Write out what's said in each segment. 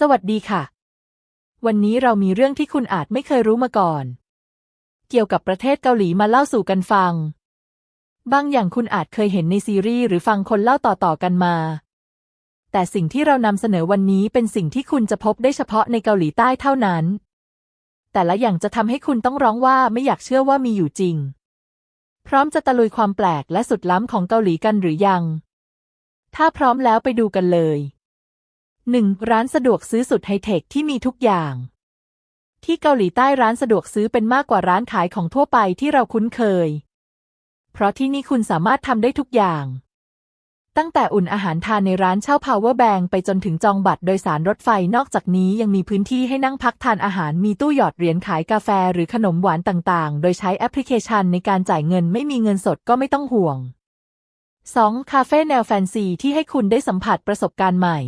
สวัสดีค่ะ วันนี้เรามีเรื่องที่คุณอาจไม่เคยรู้มาก่อน เกี่ยวกับประเทศเกาหลีมาเล่าสู่กันฟัง บางอย่างคุณอาจเคยเห็นในซีรีส์หรือฟังคนเล่าต่อๆกันมา แต่สิ่งที่เรานำเสนอวันนี้เป็นสิ่งที่คุณจะพบได้เฉพาะในเกาหลีใต้เท่านั้น แต่ละอย่างจะทำให้คุณต้องร้องว่าไม่อยากเชื่อว่ามีอยู่จริง พร้อมจะตะลุยความแปลกและสุดล้ำของเกาหลีกันหรือยัง ถ้าพร้อมแล้วไปดูกันเลย 1. ร้านสะดวกซื้อสุดไฮเทคที่มีทุกอย่าง ที่เกาหลีใต้ร้านสะดวกซื้อเป็นมากกว่าร้านขายของทั่วไปที่เราคุ้นเคย เพราะที่นี่คุณสามารถทำได้ทุกอย่าง ตั้งแต่อุ่นอาหารทานในร้านเช่า Power Bank ไปจนถึงจองบัตรโดยสารรถไฟนอกจากนี้ยังมีพื้นที่ให้นั่งพักทานอาหารมีตู้หยอดเหรียญขายกาแฟหรือขนมหวานต่างๆ โดยใช้แอปพลิเคชันในการจ่ายเงินไม่มีเงินสดก็ไม่ต้องห่วง 2. คาเฟ่แนวแฟนซีที่ให้คุณได้สัมผัสประสบการณ์ใหม่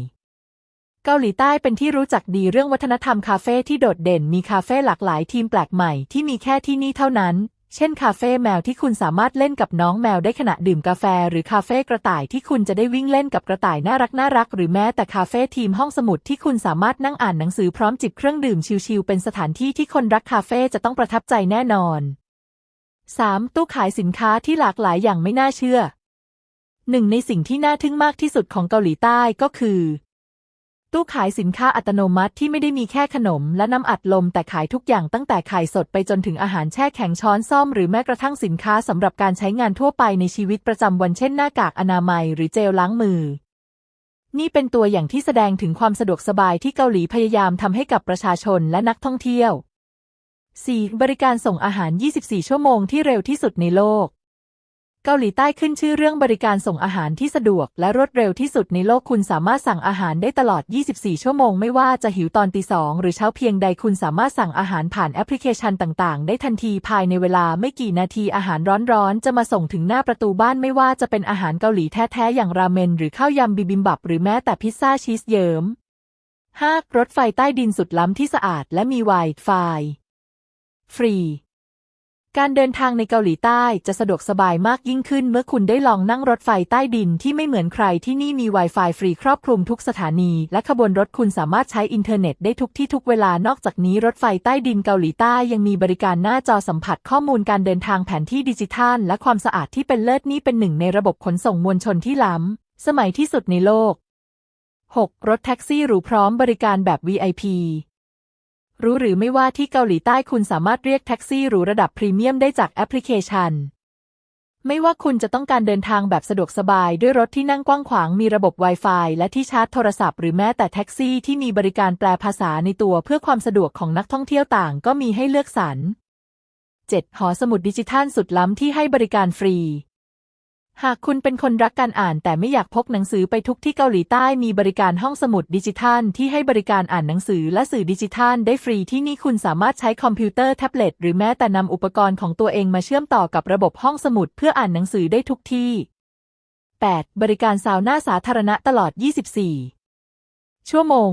เกาหลีใต้เป็นที่รู้จักดีเรื่องวัฒนธรรมคาเฟ่ที่โดดเด่นมีคาเฟ่หลากหลายทีมแปลกใหม่ที่มีแค่ที่นี่เท่านั้น เช่น คาเฟ่แมวที่คุณสามารถเล่นกับน้องแมวได้ขณะดื่มกาแฟ หรือคาเฟ่กระต่ายที่คุณจะได้วิ่งเล่นกับกระต่ายน่ารักน่ารัก หรือแม้แต่คาเฟ่ทีมห้องสมุดที่คุณสามารถนั่งอ่านหนังสือพร้อมจิบเครื่องดื่มชิลๆเป็นสถานที่ที่คนรักคาเฟ่จะต้องประทับใจแน่นอน 3. ตู้ขายสินค้าที่หลากหลายอย่างไม่น่าเชื่อหนึ่งในสิ่งที่น่าทึ่งมากที่สุดของเกาหลีใต้ก็คือ ตู้ขายสินค้าอัตโนมัติที่ไม่ได้มีแค่ขนมและน้ำอัดลมแต่ขายทุกอย่างตั้งแต่ไข่สดไปจนถึงอาหารแช่แข็งช้อนซ่อมหรือแม้กระทั่งสินค้าสำหรับการใช้งานทั่วไปในชีวิตประจำวันเช่นหน้ากากอนามัยหรือเจลล้างมือ นี่เป็นตัวอย่างที่แสดงถึงความสะดวกสบายที่เกาหลีพยายามทำให้กับประชาชนและนักท่องเที่ยว 4. บริการส่งอาหาร 24 ชั่วโมงที่เร็วที่สุดในโลก เกาหลีใต้ขึ้นชื่อเรื่องบริการส่งอาหารที่สะดวก และรวดเร็วที่สุดในโลกคุณสามารถสั่งอาหารได้ตลอด 24 ชั่วโมง ไม่ว่าจะหิวตอนตีสองหรือเช้าเพียงใดคุณสามารถสั่งอาหารผ่านแอปพลิเคชันต่างๆ ได้ทันทีภายในเวลาไม่กี่นาทีอาหารร้อนๆ จะมาส่งถึงหน้าประตูบ้านไม่ว่าจะเป็นอาหารเกาหลีแท้ๆอย่างราเมนหรือข้าวยำบิบิมบับหรือแม้แต่พิซซ่าชีสเยิ้ม 5. รถไฟใต้ดินสุดล้ำที่สะอาดและมี Wi-Fi ฟรี การเดินทางในเกาหลีใต้จะสะดวกสบายมากยิ่งขึ้นเมื่อคุณได้ลองนั่งรถไฟใต้ดินที่ไม่เหมือนใครที่นี่มี Wi-Fi ฟรีครอบคลุมทุกสถานี และขบวนรถคุณสามารถใช้อินเทอร์เน็ตได้ทุกที่ทุกเวลานอกจากนี้รถไฟใต้ดินเกาหลีใต้ยังมีบริการหน้าจอสัมผัสข้อมูลการเดินทางแผนที่ดิจิทัล และความสะอาดที่เป็นเลิศนี่เป็นหนึ่งในระบบขนส่งมวลชนที่ล้ำสมัยที่สุดในโลก 6. รถแท็กซี่หรูพร้อมบริการแบบ VIP รู้หรือไม่ว่าที่เกาหลีใต้คุณสามารถเรียกแท็กซี่หรูระดับพรีเมียมได้จากแอปพลิเคชัน ไม่ว่าคุณจะต้องการเดินทางแบบสะดวกสบายด้วยรถที่นั่งกว้างขวางมีระบบ Wi-Fi และที่ชาร์จโทรศัพท์หรือแม้แต่แท็กซี่ที่มีบริการแปลภาษาในตัวเพื่อความสะดวกของนักท่องเที่ยวต่างก็มีให้เลือกสรร 7. หอสมุดดิจิทัลสุดล้ำที่ให้บริการฟรี หากคุณเป็นคนรักการอ่านแต่ไม่อยากพกหนังสือไปทุกที่เกาหลีใต้มีบริการห้องสมุดดิจิทัล ที่ให้บริการอ่านหนังสือและสื่อดิจิทัล ได้ฟรีที่นี่คุณสามารถใช้คอมพิวเตอร์แท็บเล็ตหรือแม้แต่นำอุปกรณ์ของตัวเองมาเชื่อมต่อกับระบบห้องสมุดเพื่ออ่านหนังสือได้ทุกที่ 8. บริการซาวน่าสาธารณะตลอด 24 ชั่วโมง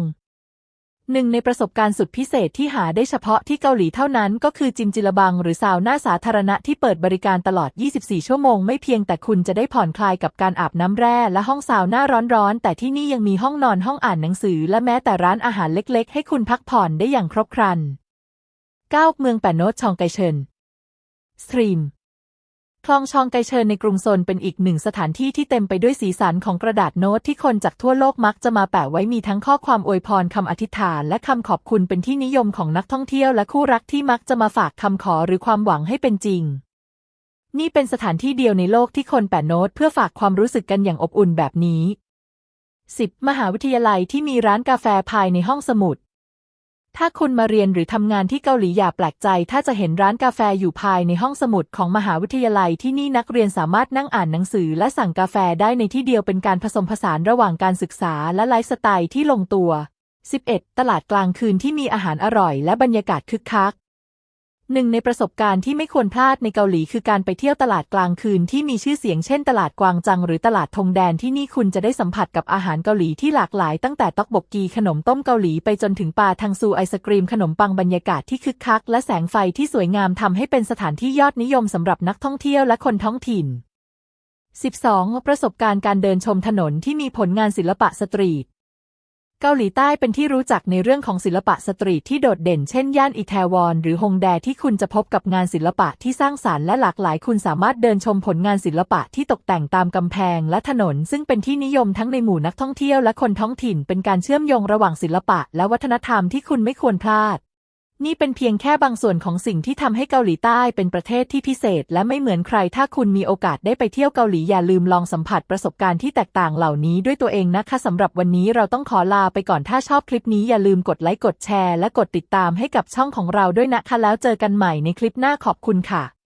หนึ่งในประสบการณ์สุดพิเศษที่หาได้เฉพาะที่เกาหลีเท่านั้น ก็คือจิมจิลบัง หรือซาวน่าสาธารณะที่เปิดบริการตลอด 24 ชั่วโมง ไม่เพียงแต่คุณจะได้ผ่อนคลายกับการอาบน้ำแร่และห้องซาวน่าร้อนๆ แต่ที่นี่ยังมีห้องนอนห้องอ่านหนังสือ และแม้แต่ร้านอาหารเล็กๆ ให้คุณพักผ่อนได้อย่างครบครัน 9. เมืองแปโนตชองไกเชินสตรีม คลองชองไกเชิญในกรุงโซนเป็นอีกหนึ่งสถานที่ที่เต็มไปด้วยสีสันของกระดาษโน้ตที่คนจากทั่วโลกมักจะมาแปะไว้มีทั้งข้อความอวยพรคำอธิษฐาน และคำขอบคุณเป็นที่นิยมของนักท่องเที่ยวและคู่รักที่มักจะมาฝากคำขอหรือความหวังให้เป็นจริง นี่เป็นสถานที่เดียวในโลกที่คนแปะโน้ตเพื่อฝากความรู้สึกกันอย่างอบอุ่นแบบนี้ 10. มหาวิทยาลัยที่มีร้านกาแฟภายในห้องสมุด ถ้าคุณมาเรียนหรือทำงานที่เกาหลีอย่าแปลกใจ ถ้าจะเห็นร้านกาแฟอยู่ภายในห้องสมุดของมหาวิทยาลัยที่นี่นักเรียนสามารถนั่งอ่านหนังสือและสั่งกาแฟได้ในที่เดียวเป็นการผสมผสานระหว่างการศึกษาและไลฟ์สไตล์ที่ลงตัว 11. ตลาดกลางคืนที่มีอาหารอร่อยและบรรยากาศคึกคัก หนึ่งในประสบการณ์ที่ไม่ควรพลาดในเกาหลีคือการไปเที่ยวตลาดกลางคืนที่มีชื่อเสียงเช่นตลาดกวางจังหรือตลาดธงแดนที่นี่คุณจะได้สัมผัสกับอาหารเกาหลีที่หลากหลายตั้งแต่ต๊อกบกกีขนมต้มเกาหลีไปจนถึงปลาทังซูไอศกรีมขนมปังบรรยากาศที่คึกคักและแสงไฟที่สวยงามทำให้เป็นสถานที่ยอดนิยมสำหรับนักท่องเที่ยวและคนท้องถิ่น 12. ประสบการณ์การเดินชมถนนที่มีผลงานศิลปะสตรีท เกาหลีใต้เป็นที่รู้จักในเรื่องของศิลปะสตรีทที่โดดเด่นเช่นย่านอิแทวอนหรือฮงแดที่คุณจะพบกับงานศิลปะที่สร้างสารรค์และหลากหลายคุณสามารถเดินชมผลงานศิลปะที่ตกแต่งตามกำแพงและถนน ซึ่งเป็นที่นิยมทั้งในหมู่นักท่องเที่ยวและคนท้องถิ่นเป็นการเชื่อมโยงระหว่างศิลปะและวัฒนธรรมที่คุณไม่ควรพลาด นี่เป็นเพียงแค่บางส่วนของสิ่งที่ทำให้เกาหลีใต้เป็นประเทศที่พิเศษ และไม่เหมือนใคร ถ้าคุณมีโอกาสได้ไปเที่ยวเกาหลีอย่าลืมลองสัมผัสประสบการณ์ที่แตกต่างเหล่านี้ด้วยตัวเองนะคะสำหรับวันนี้เราต้องขอลาไปก่อนถ้าชอบคลิปนี้อย่าลืมกดไลค์กดแชร์และกดติดตามให้กับช่องของเราด้วยนะคะแล้วเจอกันใหม่ในคลิปหน้าขอบคุณค่ะ